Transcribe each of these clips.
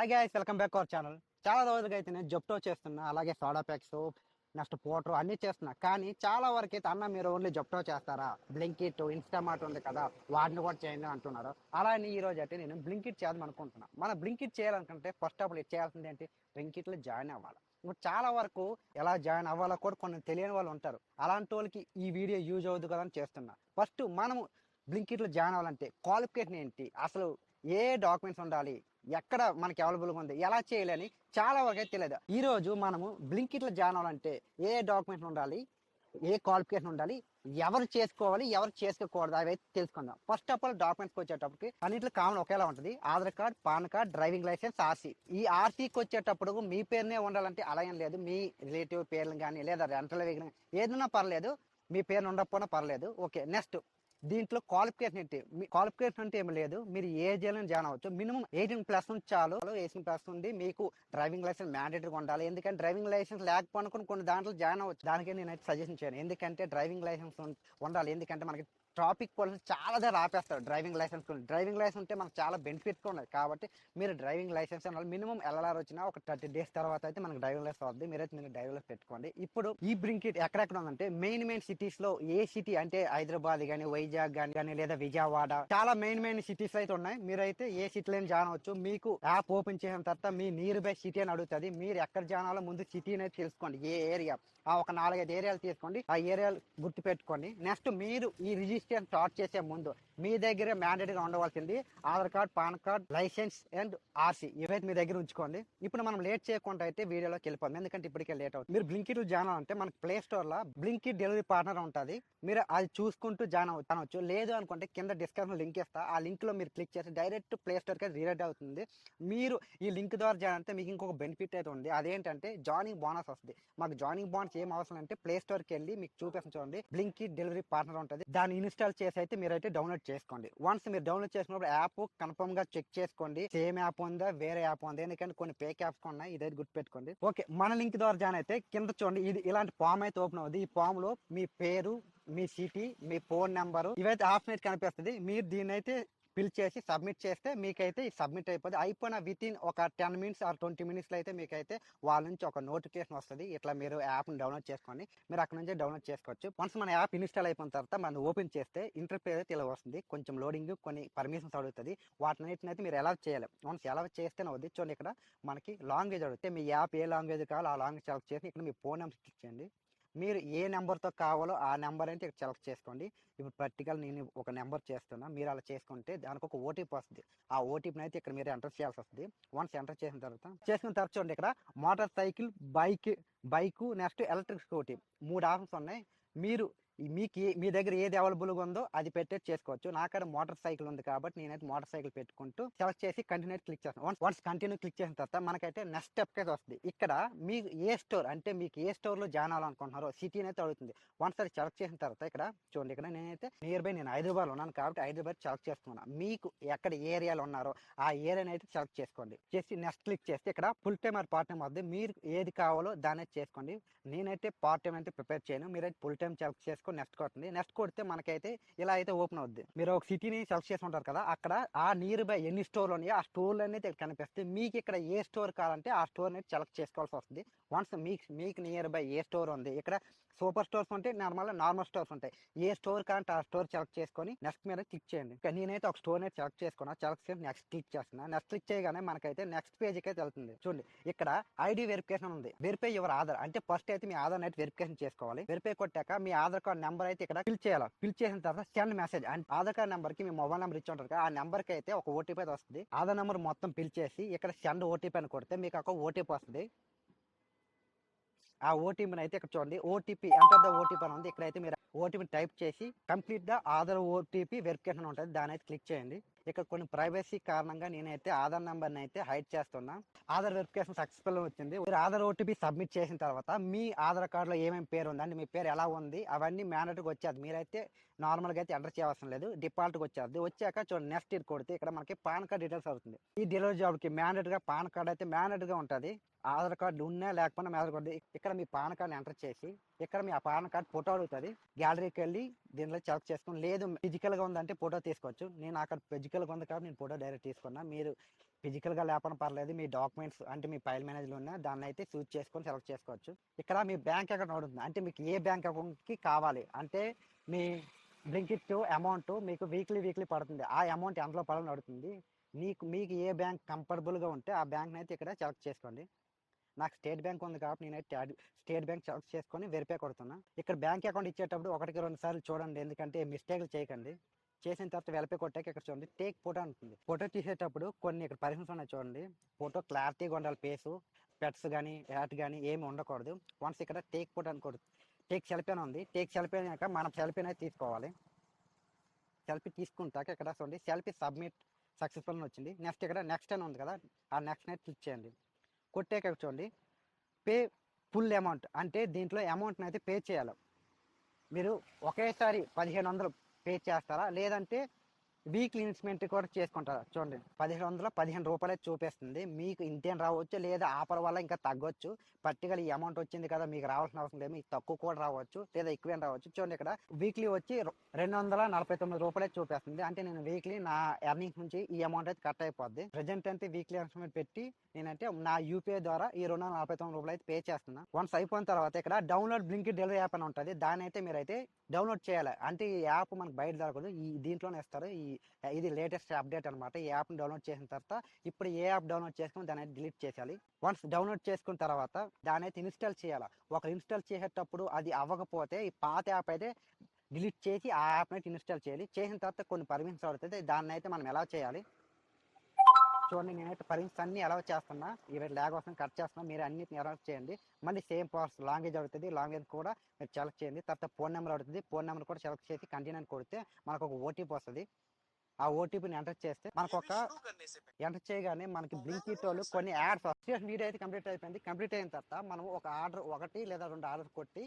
Hi guys welcome back our channel చాలా రోజులుగా అయితే నేను జప్టో చేస్తున్నా అలాగే సోడా ప్యాక్స్ నెక్స్ట్ పోటర్ అన్నీ చేస్తున్నా. కానీ చాలా వరకు అయితే అన్న మీరు ఓన్లీ జప్టో చేస్తారా? బ్లింకిట్ ఇన్స్టామార్ట్ ఉంది కదా వాటిని కూడా చేయండి అంటున్నారు. అలా అని ఈ రోజు అయితే నేను బ్లింకిట్ చేద్దాం అనుకుంటున్నా. మన బ్లింకిట్ చేయాలనుకుంటే ఫస్ట్ ఆఫ్ ఆల్ చేయాల్సింది ఏంటి? బ్లింకిట్లో జాయిన్ అవ్వాలి. చాలా వరకు ఎలా జాయిన్ అవ్వాలో కూడా కొన్ని తెలియని వాళ్ళు ఉంటారు. అలాంటి వాళ్ళకి ఈ వీడియో యూజ్ అవుతుంది కదా అని చేస్తున్నా. ఫస్ట్ మనము బ్లింకిట్లో జాయిన్ అవ్వాలంటే క్వాలిఫికేషన్ ఏంటి? అసలు ఏ డాక్యుమెంట్స్ ఉండాలి? ఎక్కడ మనకి అవైలబుల్గా ఉంది? ఎలా చేయాలని చాలా వరకు అయితే తెలియదు ఈరోజు మనము బ్లింకిట్లో జాయిన్ అవ్వాలంటే ఏ డాక్యుమెంట్ ఉండాలి? ఏ క్వాలిఫికేషన్ ఉండాలి? ఎవరు చేసుకోవాలి? ఎవరు చేసుకోకూడదు? అవి అయితే తెలుసుకుందాం. ఫస్ట్ ఆఫ్ ఆల్ డాక్యుమెంట్స్కి వచ్చేటప్పటికి అన్నింటిలో కామన్ ఒకేలా ఉంటుంది. Aadhaar card PAN card driving licence RC ఈ ఆర్సీకి వచ్చేటప్పుడు మీ పేరునే ఉండాలంటే అలా ఏం లేదు. మీ రిలేటివ్ పేర్లు కానీ లేదా రెంటల వెహికల్ ఏదైనా పర్లేదు. మీ పేరు ఉండకపోయినా పర్లేదు. Okay next. దీంట్లో క్వాలిఫికేషన్ ఏంటి? మీ క్వాలిఫికేషన్ అంటే ఏమి లేదు. మీరు ఏ జైలు జాయిన్ అవ్వచ్చు. మినిమం ఎయిటీన్ ప్లస్ నుంచి చాలు. ఎయిటీన్ ప్లస్ నుండి మీకు డ్రైవింగ్ లైసెన్స్ మ్యాండేటరీగా ఉండాలి. ఎందుకంటే డ్రైవింగ్ లైసెన్స్ లేకపోనుకుని కొన్ని దాంట్లో జాయిన్ అవ్వచ్చు. దానికే నేనైతే సజెషన్ చేయను. ఎందుకంటే డ్రైవింగ్ లైసెన్స్ ఉండాలి. ఎందుకంటే మనకి ట్రాఫిక్ పోలీసులు చాలా దగ్గర ఆపేస్తారు. డ్రైవింగ్ లైసెన్స్ గురించి డ్రైవింగ్ లైసెన్స్ ఉంటే మనకు చాలా బెనిఫిట్గా ఉన్నది కాబట్టి మీరు డ్రైవింగ్ లైసెన్స్ అన్న మినిమం ఎల్ఆర్ వచ్చినా ఒక థర్టీ డేస్ తర్వాత అయితే మనకు డ్రైవింగ్ లైసెన్స్ వద్దు మీరైతే మీరు డ్రైవింగ్ లైసెన్స్ పెట్టుకోండి. ఇప్పుడు ఈ బ్రింకిట్ ఎక్కడెక్కడ ఉందంటే మెయిన్ మెయిన్ సిటీస్లో ఏ సిటీ అంటే హైదరాబాద్ కానీ వైజాగ్ కానీ కానీ లేదా విజయవాడ చాలా మెయిన్ మెయిన్ సిటీస్ అయితే ఉన్నాయి. మీరైతే ఏ సిటీలో జాయిన్ అవ్వచ్చు. మీకు యాప్ ఓపెన్ చేసిన తర్వాత మీ నియర్ బై సిటీ అని అడుగుతుంది. మీరు ఎక్కడ జాయిన్ అవ్వాలో ముందు సిటీ అనేది తెలుసుకోండి. ఏ ఏరియా? ఆ ఒక నాలుగైదు ఏరియాలు తీసుకోండి. ఆ ఏరియాలు గుర్తు పెట్టుకోండి నెక్స్ట్ మీరు ఈ రిజిస్ట్రేషన్ స్టార్ట్ చేసే ముందు మీ దగ్గర మ్యాండేటరీగా ఉండవలసింది. Aadhaar card PAN card licence and RC ఇవైతే మీ దగ్గర ఉంచుకోండి. ఇప్పుడు మనం లేట్ చేయకుండా అయితే వీడియోలోకి వెళ్ళిపోతుంది ఎందుకంటే ఇప్పటికే లేట్ అవుతుంది. మీరు బ్లింకిట్ జాయిన్ అవ్వాలంటే మనకి ప్లే స్టోర్లో బ్లింకిట్ డెలివరీ పార్ట్నర్ ఉంటుంది. మీరు అది చూసుకుంటూ జాయిన్ అవ్వ- లేదు అనుకుంటే కింద డిస్క్రిప్షన్ లింక్ ఇస్తా. ఆ లింక్లో మీరు క్లిక్ చేసి డైరెక్ట్ ప్లే స్టోర్కి రీడైరెక్ట్ అవుతుంది. మీరు ఈ లింక్ ద్వారా జాయిన్ అంటే మీకు ఇంకొక బెనిఫిట్ అయితే ఉంది. అదేంటంటే జాయినింగ్ బోనస్ వస్తుంది. మాకు జాయినింగ్ బోనస్ ఏం అవసరం అంటే ప్లే స్టోర్కి వెళ్ళి మీకు చూపించండి చూడండి. బ్లింకిట్ డెలివరీ పార్ట్నర్ ఉంటుంది. దాన్ని ఇన్స్టాల్ చేసి అయితే మీరైతే డౌన్లోడ్ చేసుకోండి. వన్స్ మీరు డౌన్లోడ్ చేసుకున్నప్పుడు యాప్ కన్ఫర్మ్గా చెక్ చేసుకోండి. సేమ్ యాప్ ఉందా? వేరే యాప్ ఉందా? ఎందుకంటే కొన్ని పేక్ యాప్స్ ఉన్నాయి ఇదైతే గుర్తుపెట్టుకోండి. ఓకే మన లింక్ ద్వారా జాయిన్ అయితే కింద చూడండి. ఇది ఇలాంటి ఫామ్ అయితే ఓపెన్ అవుతుంది ఈ ఫామ్లో మీ పేరు మీ సిటీ మీ ఫోన్ నెంబర్ ఇవైతే ఆప్షన్ అయితే కనిపిస్తుంది. మీరు దీన్ని అయితే ఫిల్ చేసి సబ్మిట్ చేస్తే మీకైతే సబ్మిట్ అయిపోతుంది అయిపోయిన విత్ ఇన్ ఒక టెన్ మినిట్స్ ఆర్ ట్వంటీ మినిట్స్లో అయితే మీకైతే వాళ్ళ నుంచి ఒక నోటిఫికేషన్ వస్తుంది. ఇట్లా మీరు యాప్ని డౌన్లోడ్ చేసుకోండి. మీరు అక్కడ నుంచి డౌన్లోడ్ చేసుకోవచ్చు. వన్స్ మన యాప్ ఇన్స్టాల్ అయిపోయిన తర్వాత మనం ఓపెన్ చేస్తే ఇంటర్ఫేస్ అయితే ఇలా వస్తుంది. కొంచెం లోడింగ్ కొన్ని పర్మిషన్స్ అడుగుతుంది. వాటిని అయితే మీరు ఎలా చేయాలి. వన్స్ ఎలా చేస్తేనే వద్దు. చూడండి ఇక్కడ మనకి లాంగ్వేజ్ అడిగితే మీ యాప్ ఏ లాంగ్వేజ్ కావాలో ఆ లాంగ్వేజ్ సెలెక్ట్ చేసి ఇక్కడ మీ ఫోన్ నెంబర్ క్లిక్ చేయండి మీరు ఏ నెంబర్తో కావాలో ఆ నెంబర్ అయితే ఇక్కడ సెలెక్ట్ చేసుకోండి. ఇప్పుడు పర్టికల్ నేను ఒక నెంబర్ చేస్తున్నా మీరు అలా చేసుకుంటే దానికి ఒక ఓటీపీ వస్తుంది. ఆ ఓటీపీని అయితే ఇక్కడ మీరు ఎంటర్ చేయాల్సి వస్తుంది. వన్స్ ఎంటర్ చేసిన తర్వాత చేసిన తర్వాత చూడండి ఇక్కడ motorcycle bike bike next electric scooty మూడు ఆప్షన్స్ ఉన్నాయి. మీరు మీకు ఏ- మీ దగ్గర ఏది అవైలబుల్గా ఉందో అది పెట్టేసి చేసుకోవచ్చు. నాకడ మోటార్ సైకిల్ ఉంది కాబట్టి నేనైతే మోటార్ సైకిల్ పెట్టుకుంటూ సెలెక్ట్ చేసి కంటిన్యూ క్లిక్ చేస్తాను. వన్స్ వన్స్ కంటిన్యూ క్లిక్ చేసిన తర్వాత మనకైతే నెక్స్ట్ స్టెప్ అయితే వస్తుంది. ఇక్కడ మీకు ఏ స్టోర్ అంటే మీకు ఏ స్టోర్లో జాయిన్ అవ్వాలనుకుంటున్నారో సిటీని అయితే అడుగుతుంది. వన్స్ అది సెలెక్ట్ చేసిన తర్వాత ఇక్కడ చూడండి ఇక్కడ నేనైతే నియర్ బై నేను హైదరాబాద్లో ఉన్నాను కాబట్టి హైదరాబాద్ సెలెక్ట్ చేసుకున్నాను మీకు ఎక్కడ ఏరియాలో ఉన్నారో ఆ ఏరియాని అయితే సెలెక్ట్ చేసుకోండి. చేసి నెక్స్ట్ క్లిక్ చేస్తే ఇక్కడ full time or part time అవుతుంది మీరు ఏది కావాలో దాన్ని అయితే చేసుకోండి. నేనైతే పార్ట్ టైం అయితే ప్రిపేర్ చేయను. మీరైతే ఫుల్ టైం సెలెక్ట్ చేసుకొని నెక్స్ట్ కొట్టండి నెక్స్ట్ కొడితే మనకైతే ఇలా అయితే ఓపెన్ అవుద్ది. మీరు ఒక సిటీని సెలెక్ట్ చేసి ఉంటారు కదా అక్కడ ఆ నియర్ బై ఎన్ని స్టోర్లు ఉన్నాయో ఆ స్టోర్లు అనేది కనిపిస్తాయి. మీకు ఇక్కడ ఏ స్టోర్ కావాలంటే ఆ స్టోర్ అనేది సెలెక్ట్ చేసుకోవాల్సి వస్తుంది. వన్స్ మీకు మీకు నియర్ బై ఏ స్టోర్ ఉంది ఇక్కడ సూపర్ స్టోర్స్ ఉంటాయి నార్మల్ నార్మల్ స్టోర్స్ ఉంటాయి. ఏ స్టోర్ కావాలంటే ఆ స్టోర్ సెలెక్ట్ చేసుకొని నెక్స్ట్ మీద క్లిక్ చేయండి. ఇంకా నేనైతే ఒక స్టోర్ అనేది సెలెక్ట్ చేసుకున్నా సెలెక్ట్ చేసి నెక్స్ట్ క్లిక్ చేస్తున్నా. నెక్స్ట్ క్లిక్ చేయగానే మనకైతే నెక్స్ట్ పేజ్కి అయితే వెళ్తుంది. చూడండి ఇక్కడ ఐడి వెరిఫికేషన్ ఉంది. వెరిఫై యువర్ ఆధార్ అంటే ఫస్ట్ అయితే మీ ఆధార్ అయితే వెరిఫికేషన్ చేసుకోవాలి. వెరిఫై కొట్టాక మీ ఆధార్ కార్డ్ నెంబర్ అయితే ఇక్కడ ఫిల్ చేయాలి. ఫిల్ చేసిన తర్వాత send message and Aadhaar card నెంబర్కి మీ మొబైల్ నెంబర్ ఇచ్చి ఉంటారు కదా ఆ నెంబర్కి అయితే ఒక ఓటీపీ అయితే వస్తుంది. ఆధార్ నెంబర్ మొత్తం ఫిల్ చేసి ఇక్కడ సెండ్ ఓటీపీ అని కొడితే మీకు ఒక ఓటీపీ వస్తుంది. ఆ ఓటీపీని అయితే ఇక్కడ చూడండి. ఓటీపీ ఎంటర్ ద ఓటీపీ అని ఉంది. ఇక్కడైతే మీరు ఓటీపీ టైప్ చేసి complete the Aadhaar OTP verification ఉంటుంది. దాని అయితే క్లిక్ చేయండి. ఇక్కడ కొన్ని ప్రైవసీ కారణంగా నేనైతే ఆధార్ నెంబర్ని అయితే హైడ్ చేస్తున్నా. ఆధార్ వెరిఫికేషన్ సక్సెస్ఫుల్ వచ్చింది. మీరు ఆధార్ ఓటీపీ సబ్మిట్ చేసిన తర్వాత మీ ఆధార్ కార్డులో ఏమేమి పేరు ఉంది మీ పేరు ఎలా ఉంది అవన్నీ మ్యాండేటరీగా వచ్చేది. మీరైతే నార్మల్గా అయితే ఎంటర్ చేయవలసిన లేదు. డిఫాల్ట్గా వచ్చేది. వచ్చాక చూడండి నెక్స్ట్ ఇయర్ కొడితే ఇక్కడ మనకి పాన్ కార్డ్ డీటెయిల్స్ అవుతుంది. ఈ డెలివరీ జాబ్కి మ్యాండేటరీగా పాన్ కార్డ్ అయితే మ్యాండేటరీగా ఉంటుంది. ఆధార్ కార్డు ఉన్నా లేకపోయినా ఆధార్ కార్డు ఇక్కడ మీ పాన్ కార్డు ఎంటర్ చేసి ఇక్కడ మీ ఆ పాన్ కార్డు ఫోటో అడుగుతుంది గ్యాలరీకి వెళ్ళి దీనిలో సెలెక్ట్ చేసుకుని లేదు ఫిజికల్గా ఉందంటే ఫోటో తీసుకోవచ్చు నేను అక్కడ ఫిజికల్గా ఉంది కాబట్టి నేను ఫోటో డైరెక్ట్ తీసుకున్నా మీరు ఫిజికల్‌గా లేకపోయినా పర్లేదు. మీ డాక్యుమెంట్స్ అంటే మీ ఫైల్ మేనేజ్లో ఉన్న దాన్నయితే చూజ్ చేసుకొని సెలెక్ట్ చేసుకోవచ్చు. ఇక్కడ మీ బ్యాంక్ అకౌంట్ అడుగుతుంది. అంటే మీకు ఏ బ్యాంక్ అకౌంట్‌కి కావాలి. అంటే మీ బ్లింకిట్ అమౌంట్ మీకు వీక్లీ, వీక్లీ పడుతుంది. ఆ అమౌంట్ ఎంతలో పడాలని అడుగుతుంది. మీకు మీకు ఏ బ్యాంక్ కంఫర్టబుల్‌గా ఉంటే ఆ బ్యాంక్‌నయితే ఇక్కడ సెలెక్ట్ చేసుకోండి. నాకు స్టేట్ బ్యాంక్ ఉంది కాబట్టి నేనైతే స్టేట్ బ్యాంక్ సెలెక్ట్ చేసుకొని వెరిఫై కొడుతున్నా. ఇక్కడ బ్యాంక్ అకౌంట్ ఇచ్చేటప్పుడు ఒకటికి రెండు సార్లు చూడండి. ఎందుకంటే మిస్టేక్‌లు చేయకండి. చేసిన తర్వాత వెరిఫై కొట్టాక ఇక్కడ చూడండి టేక్ ఫోటో అంటుంది. ఫోటో తీసేటప్పుడు కొన్ని ఇక్కడ పర్మిషన్స్ ఉన్నాయి చూడండి. ఫోటో క్లారిటీగా ఉండాలి పేసు పెట్స్ కానీ యాట్ కానీ ఏమి ఉండకూడదు. వన్స్ ఇక్కడ టేక్ ఫోటో అని టేక్ సెల్ఫీ అని ఉంది. టేక్ సెల్ఫీ అయ్యాక మనం అనేది తీసుకోవాలి. సెల్ఫీ తీసుకుంటాక ఇక్కడ చూడండి సెల్ఫీ సబ్మిట్ సక్సెస్‌ఫుల్ అని వచ్చింది. నెక్స్ట్ ఇక్కడ నెక్స్ట్ అని ఉంది కదా! ఆ నెక్స్ట్‌ని క్లిక్ చేయండి. కొట్టాక చూడండి పే ఫుల్ అమౌంట్ అంటే దీంట్లో అమౌంట్ని అయితే పే చేయాలి. మీరు ఒకేసారి 1500 పే చేస్తారా? లేదంటే వీక్లీ ఇన్స్టాల్మెంట్ కూడా చేసుకుంటారు చూడండి 1500 15 చూపిస్తుంది. మీకు ఇంతేం రావచ్చు. లేదా ఆఫర్ వల్ల ఇంకా తగ్గొచ్చు. పర్టికల్ ఈ అమౌంట్ వచ్చింది కదా! మీకు రావాల్సిన అవసరం లేదు. మీకు తక్కువ కూడా రావచ్చు. లేదా ఎక్కువైనా రావచ్చు. చూడండి ఇక్కడ వీక్లీ వచ్చి రెండు వందల నలభై తొమ్మిది రూపాయలు చూపిస్తుంది. అంటే నేను వీక్లీ నా ఎర్నింగ్స్ నుంచి ఈ అమౌంట్ అయితే కట్ అయిపోద్ది. ప్రెజెంట్ అయితే వీక్లీ ఇన్స్టాల్మెంట్ పెట్టి నేనంటే నా యూపీఐ ద్వారా ఈ రూ. 249 అయితే పే చేస్తున్నా. వన్స్ అయిపోయిన తర్వాత ఇక్కడ డౌన్‌లోడ్ బ్లింక్ డెలివరీ యాప్ అని ఉంటుంది దాని అయితే మీరు మీరైతే డౌన్‌లోడ్ చేయాలి. అంటే ఈ యాప్ మనకు బయట దొరకదు. ఈ దీంట్లోనే ఇస్తారు. ఈ ఇది లేటెస్ట్ అప్డేట్ అనమాట. ఈ యాప్‌ని డౌన్‌లోడ్ చేసిన తర్వాత ఇప్పుడు ఏ యాప్ డౌన్‌లోడ్ చేసుకున్న దాని అయితే డిలీట్ చేసేయాలి. వన్స్ డౌన్‌లోడ్ చేసుకున్న తర్వాత దాని అయితే ఇన్‌స్టాల్ చేయాలి ఒక ఇన్‌స్టాల్ చేసేటప్పుడు అది అవ్వకపోతే ఈ పాత యాప్ అయితే డిలీట్ చేసి ఆ యాప్‌నయితే ఇన్‌స్టాల్ చేయాలి. చేసిన తర్వాత కొన్ని పర్మిషన్స్ దాన్ని అయితే మనం ఎలా చేయాలి? చూడండి నేనైతే పర్మిషన్స్ అన్నీ అలౌ చేస్తున్నా. ఇవి లాగ్ వస్తుంది కట్ చేస్తున్నా. మీరు అన్నిటిని అలౌ చేయండి. మళ్ళీ సేమ్ ప్రాసెస్ లాంగ్వేజ్ అవుతుంది లాంగ్వేజ్ కూడా మీరు సెలెక్ట్ చేయండి. తర్వాత ఫోన్ నెంబర్ అవుతుంది ఫోన్ నెంబర్ కూడా సెలెక్ట్ చేసి కంటిన్యూ అని కొడితే మనకు ఒక ఓటీపీ వస్తుంది ఆ ఓటీపీని ఎంటర్ చేస్తే మనకొక ఎంటర్ చేయగానే మనకి బ్లింకిట్ వాళ్ళు కొన్ని యాడ్స్ వీడియో అయితే కంప్లీట్ అయిపోయింది. కంప్లీట్ అయిన తర్వాత మనం ఒక ఆర్డర్ ఒకటి లేదా రెండు ఆర్డర్ కొట్టి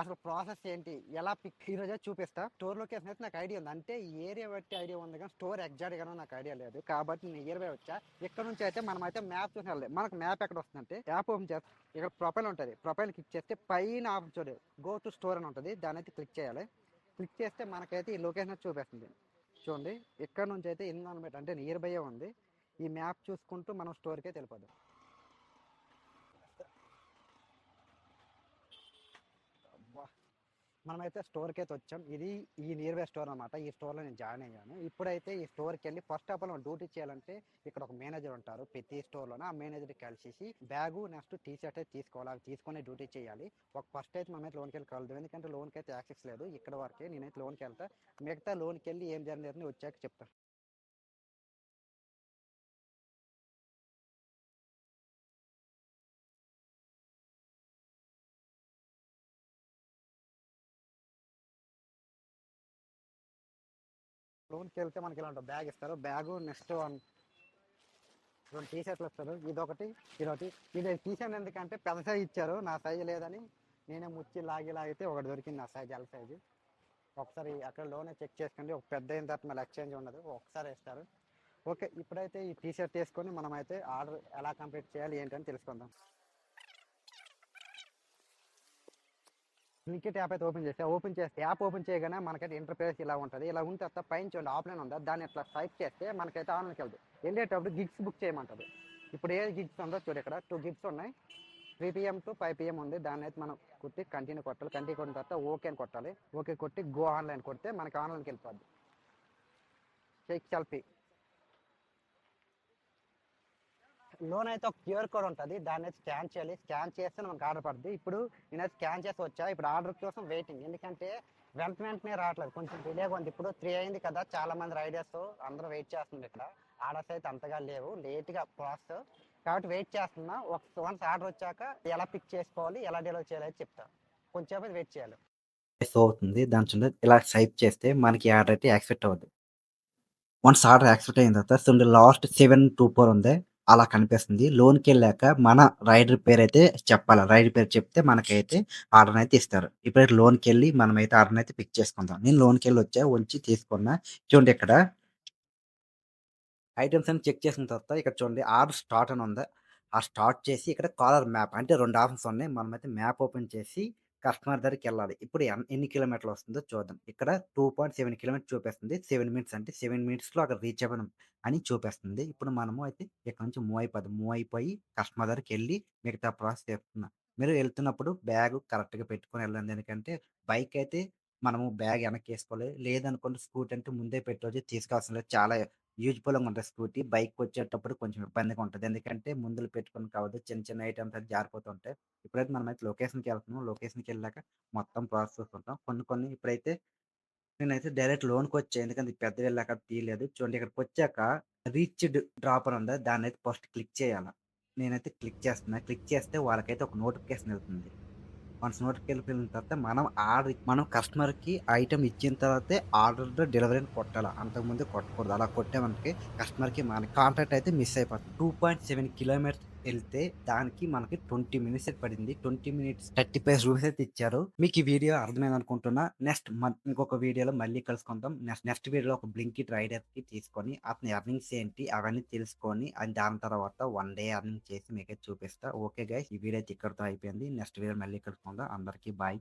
అసలు ప్రాసెస్ ఏంటి? ఎలా పిక్ ఈరోజే చూపిస్తా. స్టోర్ లొకేషన్ అయితే నాకు ఐడియా ఉంది. అంటే ఈ ఏరియా బట్టి ఐడియా ఉంది కానీ స్టోర్ ఎగ్జాక్ట్ గానో నాకు ఐడియా లేదు. కాబట్టి నేను నియర్ బై వచ్చా. ఇక్కడ నుంచి అయితే మనమైతే మ్యాప్ చూసి వెళ్ళాలి. మనకు మ్యాప్ ఎక్కడ వస్తుందంటే యాప్ ఓపెన్ చేస్తే ఇక్కడ ప్రొఫైల్ ఉంటుంది ప్రొఫైల్ క్లిక్ చేస్తే పైన ఆప్షన్ గో టు స్టోర్ అని ఉంటుంది దాని అయితే క్లిక్ చేయాలి. క్లిక్ చేస్తే మనకైతే ఈ లొకేషన్ చూపిస్తుంది. చూడండి ఇక్కడ నుంచి అయితే ఎన్విరాన్మెంట్ అంటే నియర్ బై ఉంది. ఈ మ్యాప్ చూసుకుంటూ మనం స్టోర్కే వెళ్ళిపోదాం. మనమైతే స్టోర్‌కైతే వచ్చాం. ఇది ఈ నియర్ బై స్టోర్ అనమాట. ఈ స్టోర్‌లో నేను జాయిన్ అయ్యాను. ఇప్పుడైతే ఈ స్టోర్కి వెళ్ళి ఫస్ట్ ఆఫ్ ఆల్ మనం డ్యూటీ చేయాలంటే ఇక్కడ ఒక మేనేజర్ ఉంటారు. ప్రతి స్టోర్లోనే ఆ మేనేజర్కి కలిసేసి బ్యాగు నెక్స్ట్ టీ షర్ట్ అయితే తీసుకోవాలి. అవి తీసుకొని డ్యూటీ చేయాలి. ఒక ఫస్ట్ అయితే మనమైతే లోన్కి వెళ్ళి కలదు ఎందుకంటే లోన్‌కైతే యాక్సెస్ లేదు. ఇక్కడ వరకే నేనైతే లోన్‌కెళ్తా. మిగతా లోన్కి వెళ్ళి ఏం జరిగిందని వచ్చాక చెప్తాను లోన్కి వెళ్తే మనకి ఇలా బ్యాగ్ ఇస్తారు. బ్యాగు నెక్స్ట్ వన్ రెండు టీ షర్ట్‌లు ఇస్తారు. ఇదొకటి, ఇదొకటి. ఇది తీసాను ఎందుకంటే పెద్ద సైజ్ ఇచ్చారు. నా సైజ్ లేదని నేనే ముచ్చి లాగి లాగితే ఒకటి దొరికింది నా సైజ్ ఎల్ సైజు. ఒకసారి అక్కడ లోనే చెక్ చేసుకోండి. ఒక పెద్ద అయిన తర్వాత మళ్ళీ ఎక్స్చేంజ్ ఉండదు. ఒకసారి ఇస్తారు. ఓకే. ఇప్పుడైతే ఈ టీ షర్ట్ ఏసుకొని మనమైతే ఆర్డర్ ఎలా కంప్లీట్ చేయాలి ఏంటని తెలుసుకుందాం. బ్లింకిట్ యాప్ అయితే ఓపెన్ చేస్తే ఓపెన్ చేస్తే యాప్ ఓపెన్ చేయగానే మనకైతే ఇంటర్ఫేస్ ఇలా ఉంటుంది ఇలా ఉంటే తర్వాత పైన చూడండి ఆఫ్‌లైన్ ఉందా? దాన్ని ఇట్లా స్వైప్ చేస్తే మనకైతే ఆన్‌లైన్‌కి వెళ్తుంది వెళ్ళేటప్పుడు గిగ్స్ బుక్ చేయమంటుంది ఇప్పుడు ఏ గిగ్స్ ఉందో చూడు ఇక్కడ టూ గిగ్స్ ఉన్నాయి. త్రీ పిఎం టు 5 పీఎం ఉంది. దాన్నైతే మనం కొట్టి కంటిన్యూ కొట్టాలి. కంటిన్యూ కొట్టిన తర్వాత ఓకే అని కొట్టాలి. ఓకే కొట్టి గో ఆన్‌లైన్ కొడితే మనకి ఆన్‌లైన్‌కి వెళ్ళిపోద్ది. షేక్ సెల్ఫీ. లోన్ అయితే ఒక క్యూఆర్ కోడ్ ఉంటుంది దాన్ని అయితే స్కాన్ చేయాలి. స్కాన్ చేస్తే మనకు ఆర్డర్ పడుతుంది ఇప్పుడు నేనైతే స్కాన్ చేసి వచ్చా. ఇప్పుడు ఆర్డర్ కోసం వెయిటింగ్. ఎందుకంటే వెంట వెంటనే రావట్లేదు. కొంచెం డిలేగా ఉంది. ఇప్పుడు త్రీ అయింది కదా! చాలా మంది రైడర్స్ అందరూ వెయిట్ చేస్తున్నారు ఇక్కడ. ఆర్డర్స్ అయితే అంతగా లేవు. లేట్‌గా ప్రాసెస్. కాబట్టి వెయిట్ చేస్తున్నా. ఒక వన్స్ ఆర్డర్ వచ్చాక ఎలా పిక్ చేసుకోవాలి? ఎలా డెలివరీ చేయాలి అని చెప్తా. కొంచెం వెయిట్ చేయాలి. అవుతుంది. దాని చూడ ఇలా సైప్ చేస్తే మనకి ఆర్డర్ అయితే యాక్సెప్ట్ అవుతుంది వన్స్ ఆర్డర్ యాక్సెప్ట్ అయిన తర్వాత సెవెన్ లాస్ట్ 724 ఉంది. అలా కనిపిస్తుంది. లోన్కి వెళ్ళాక మన రైడర్ పేరైతే చెప్పాలి. రైడర్ పేరు చెప్తే మనకైతే ఆర్డర్ అయితే ఇస్తారు. ఇప్పుడైతే లోన్‌కెళ్ళి మనమైతే ఆర్డర్‌ని అయితే పిక్ చేసుకుందాం. నేను లోన్‌కెళ్ళి వచ్చా. వచ్చి తీసుకున్నా. చూడండి ఇక్కడ ఐటెమ్స్ అన్ని చెక్ చేసిన తర్వాత ఇక్కడ చూడండి ఆర్డర్ స్టార్ట్ అని ఉంది. ఆ స్టార్ట్ చేసి ఇక్కడ కాలర్ మ్యాప్ అంటే 2 ఆప్షన్స్ ఉన్నాయి. మనమైతే మ్యాప్ ఓపెన్ చేసి కస్టమర్ దగ్గరికి వెళ్ళాలి ఇప్పుడు ఎన్ ఎన్ని కిలోమీటర్లు వస్తుందో చూద్దాం. ఇక్కడ టూ పాయింట్ సెవెన్ కిలోమీటర్ చూపిస్తుంది. సెవెన్ మినిట్స్ అంటే సెవెన్ మినిట్స్‌లో అక్కడ రీచ్ అవ్వడం అని చూపిస్తుంది. ఇప్పుడు మనము అయితే ఇక్కడ నుంచి మూవ్ అయిపోదాం. మూవ్ అయిపోయి కస్టమర్ దగ్గరికి వెళ్ళి మిగతా ప్రాసెస్ చేస్తున్నాం మీరు వెళ్తున్నప్పుడు బ్యాగ్ కరెక్ట్‌గా పెట్టుకొని వెళ్ళండి. ఎందుకంటే బైక్ అయితే మనము బ్యాగ్ వెనక్కి వేసుకోవాలి లేదనుకోండి స్కూటీ అంటే ముందే పెట్టొచ్చు. తీసుకోవాల్సిన లేదు. చాలా యూజ్‌ఫుల్‌గా ఉంటది స్కూటీ. బైక్‌కొచ్చేటప్పుడు కొంచెం ఇబ్బందిగా ఉంటది. ఎందుకంటే ముందులు పెట్టుకొని కావద్దు. చిన్న చిన్న ఐటెమ్స్ అది మనం అయితే ఇప్పుడైతే మనమైతే లొకేషన్‌కెళ్తున్నాం. లొకేషన్‌కెళ్ళాక మొత్తం ప్రాసెస్ చూసుకుంటాం. కొన్ని కొన్ని ఇప్పుడైతే నేనైతే డైరెక్ట్ లోన్‌కొచ్చా. ఎందుకంటే పెద్ద వెళ్ళాక తీయలేదు. చూడండి ఇక్కడికొచ్చాక రీచ్డ్ డ్రాప్ అని ఉందా? దాన్నైతే ఫస్ట్ క్లిక్ చేయాలా నేనైతే క్లిక్ చేస్తున్నా. క్లిక్ చేస్తే వాళ్ళకైతే ఒక నోటిఫికేషన్ వెళ్తుంది. వన్స్ నోటికి వెళ్ళిన తర్వాత మనం ఆర్డర్ మనం కస్టమర్‌కి ఐటమ్ ఇచ్చిన తర్వాతే ఆర్డర్ డెలివరీ అని కొట్టాల. అంతకుముందు కొట్టకూడదు. అలా కొట్టామనుకో కస్టమర్‌కి మనకి కాంట్రాక్ట్ అయితే మిస్ అయిపోతుంది. 2.7 కిలోమీటర్స్ వెళ్తే దానికి మనకి 20 మినిట్స్ పడింది. 20 మినిట్స్ 35 రూపీస్ అయితే ఇచ్చారు. మీకు ఈ వీడియో అర్థమైంది అనుకుంటున్నా. నెక్స్ట్ ఇంకొక వీడియోలో మళ్ళీ కలుసుకుందాం. నెక్స్ట్ నెక్స్ట్ వీడియోలో ఒక బ్లింకిట్ రైడర్‌కి తీసుకొని అతని ఎర్నింగ్స్ ఏంటి అవన్నీ తెలుసుకొని అండ్ దాని తర్వాత వన్ డే ఎర్నింగ్ చేసి మీకైతే చూపిస్తా. ఓకే గైస్ ఈ వీడియో అయితే ఇక్కడితో అయిపోయింది. నెక్స్ట్ వీడియో మళ్ళీ కలుసుకుందాం. అందరికీ బాయ్.